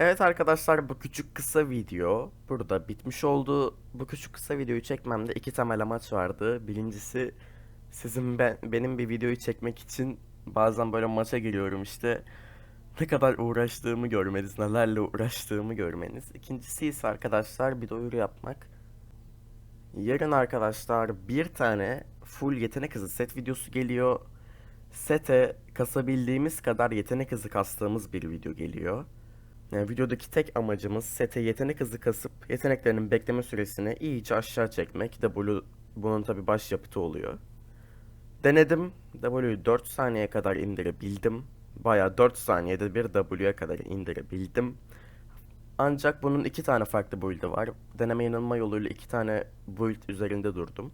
Evet arkadaşlar bu küçük kısa video burada bitmiş oldu. Bu küçük kısa videoyu çekmemde iki temel amaç vardı. Birincisi sizin ben, benim bir videoyu çekmek için bazen böyle maça giriyorum işte ne kadar uğraştığımı görmeniz, nelerle uğraştığımı görmeniz. İkincisi ise arkadaşlar bir duyuru yapmak. Yarın arkadaşlar bir tane full yetenek hızı set videosu geliyor. Sete kasabildiğimiz kadar yetenek hızı kastığımız bir video geliyor. Yani videodaki tek amacımız sete yetenek hızı kasıp yeteneklerinin bekleme süresini iyice aşağı çekmek. W bunun tabi baş yapıtı oluyor. Denedim. W'yu 4 saniye kadar indirebildim. Baya 4 saniyede bir W'ye kadar indirebildim. Ancak bunun iki tane farklı build'i var. Deneme yanılma yoluyla iki tane build üzerinde durdum.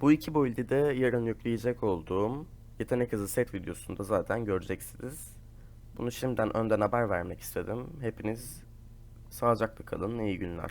Bu iki build'i de yarın yükleyecek olduğum yetenek hızı set videosunda zaten göreceksiniz. Bunu şimdiden önden haber vermek istedim. Hepiniz sağlıcakla kalın, iyi günler.